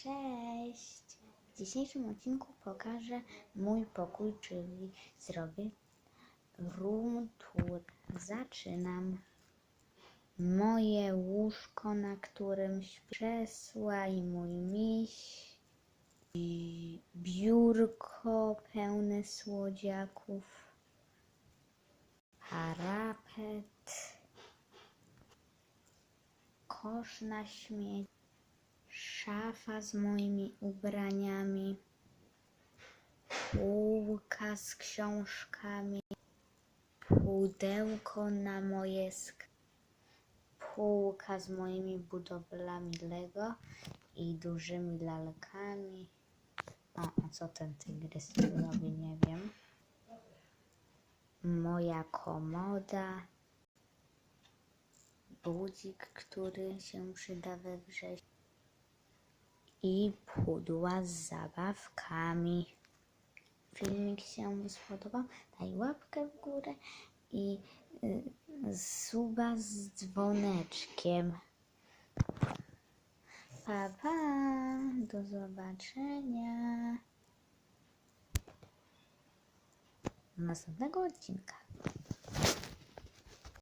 Cześć! W dzisiejszym odcinku pokażę mój pokój, czyli zrobię room tour. Zaczynam. Moje łóżko, na którym śpi krzesła i mój miś. Biurko pełne słodziaków. Parapet. Kosz na śmieci szafa z moimi ubraniami, półka z książkami, pudełko na moje sk- półka z moimi budowlami Lego i dużymi lalkami. O, a co ten tygrys tu robi, nie wiem. Moja komoda, budzik, który się przyda we wrześniu i pudła z zabawkami. Filmik się spodobał, daj łapkę w górę i y, suba z dzwoneczkiem. Pa, pa, do zobaczenia. Następnego odcinka.